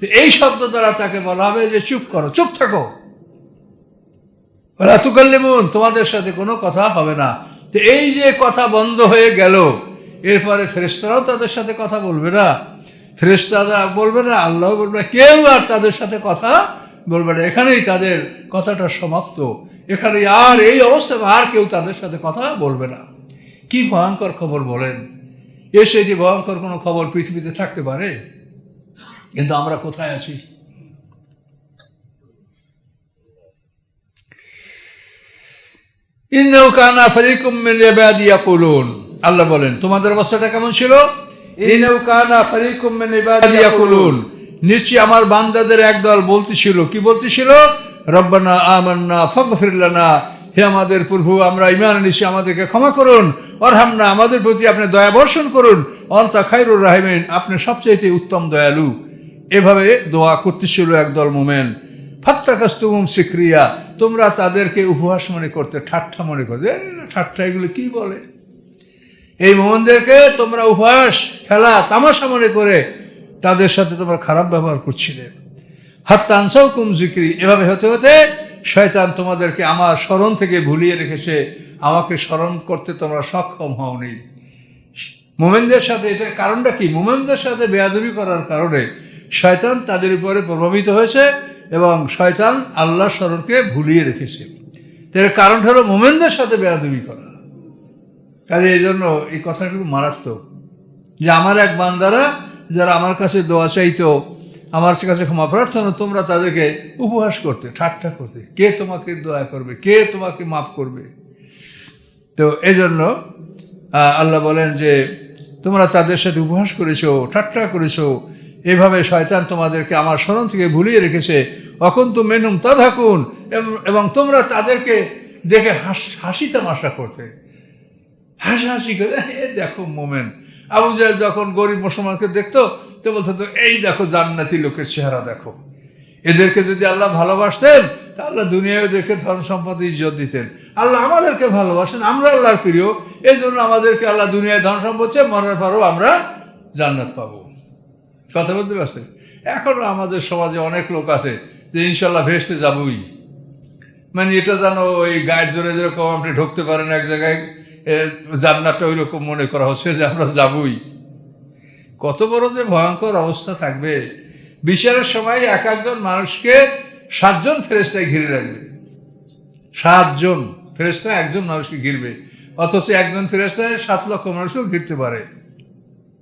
তো এই শব্দ দ্বারা তাকে বলা হবে যে চুপ করো, চুপ থাকো। ওরা তুকাল্লিমুন, তোমাদের সাথে কোনো কথা হবে না। তো এই যে কথা বন্ধ হয়ে গেল, এরপরে ফেরেস্তারাও তাদের সাথে কথা বলবে না। ফেরেস্তারা বলবে না, আল্লাহ বলবে না, কেউ আর তাদের সাথে কথা বলবে না। এখানেই তাদের কথাটা সমাপ্ত। এখানে আর এই অবস্থায় আর কেউ তাদের সাথে কথা বলবে না। কি ভয়ঙ্কর খবর বলেন? এসে যে ভয়ঙ্কর কোনো খবর পৃথিবীতে থাকতে পারে? কিন্তু আমরা কোথায় আছি? ইন্নাহু কানা ফারিকুম মিন ইবাদি ইয়াকুলুন। আল্লাহ বলেন তোমাদের অবস্থাটা কেমন ছিল? ইন্নাহু কানা ফারিকুম মিন ইবাদি ইয়াকুলুন। নিশ্চয়ই আমার বান্দাদের একদল বলতেছিল। কি বলতেছিল? রব্বানা আমান্না ফাগফির লানা। হে আমাদের প্রভু আমরা ইমান এনেছি আমাদেরকে ক্ষমা করুন। অরহামনা আমাদের প্রতি আপনি দয়া বর্ষণ করুন। অন্তা খাইরুর রাহিমিন আপনি সবচাইতে উত্তম দয়ালু। এভাবে দোয়া করতেছিল একদল মোমেন। ফাত্তাকাস্তুম সিক্রিয়া, তোমরা তাদেরকে উপহাস মনে করতে, ঠাট্টা মনে করতে। "এই ঠাট্টা, এগুলো কি বলে? এই মোহনদেরকে তোমরা উপহাস, খেলা, তামাশা মনে করে তাদের সাথে তোমরা খারাপ ব্যবহার করছিলে। হাত্তানসাও কুম জিক্রি, এভাবে হতে হতে শয়তান তোমাদেরকে আমার স্মরণ থেকে ভুলিয়ে রেখেছে। আমাকে স্মরণ করতে তোমরা সক্ষম হওনি। মোমেনদের সাথে এটা কারণটা কি? মোমেনদের সাথে বেয়াদবি করার কারণে শয়তান তাদের উপরে প্রভাবিত হয়েছে এবং শয়তান আল্লাহ স্মরণকে ভুলিয়ে রেখেছে। এর কারণ হলো মোমেনদের সাথে বেয়াদবি করা। কাজে এই জন্য এই কথাটা খুব মারাত্মক যে আমার এক বান্দারা যারা আমার কাছে দোয়া চাইতো, আমার কাছে ক্ষমা প্রার্থনা, তোমরা তাদেরকে উপহাস করতে, ঠাট্টা করতে, কে তোমাকে দয়া করবে, কে তোমাকে মাফ করবে? তো এই জন্য আল্লাহ বলেন যে, তোমরা তাদের সাথে উপহাস করেছ, ঠাট্টা করেছ এভাবে শয়তান তোমাদেরকে আমার স্মরণ থেকে ভুলিয়ে রেখেছে। অকন্ত মেনুম তথাকুন এবং- এবং তোমরা তাদেরকে দেখে হাস হাসি তামাশা করতে। হাসাহাসি করে, এ দেখো মোমেন। আবু জাহেল যখন গরিব মুসলমানকে দেখতো, তো বলতো, তো এই দেখো জান্নাতি লোকের চেহারা দেখো। এদেরকে যদি আল্লাহ ভালোবাসতেন, তা আল্লাহ দুনিয়ায় এদেরকে ধন সম্পদ ইজ্জত দিতেন। আল্লাহ আমাদেরকে ভালোবাসেন, আমরা আল্লাহর প্রিয়। এই জন্য আমাদেরকে আল্লাহ দুনিয়ায় ধন সম্পদ চেয়ে মরার পরও আমরা জান্নাত পাবো। কথা বলতে পারছেন? এখনও আমাদের সমাজে অনেক লোক আছে যে ইনশাল্লাহ ভেসতে যাবই। মানে এটা যেন ওই গায়ের জোরে যেরকম আপনি ঢুকতে পারেন এক জায়গায় জান্নাতটা ওই রকম মনে করা হচ্ছে যে আমরা যাবই। কত বড় যে ভয়ঙ্কর অবস্থা থাকবে। বিচারের সময় এক একজন মানুষকে সাতজন ফেরেস্তায় ঘিরে রাখবে। সাতজন ফেরেস্তা একজন মানুষকে ঘিরবে। অথচ একজন ফেরেস্তায় সাত লক্ষ মানুষকেও ঘিরতে পারে।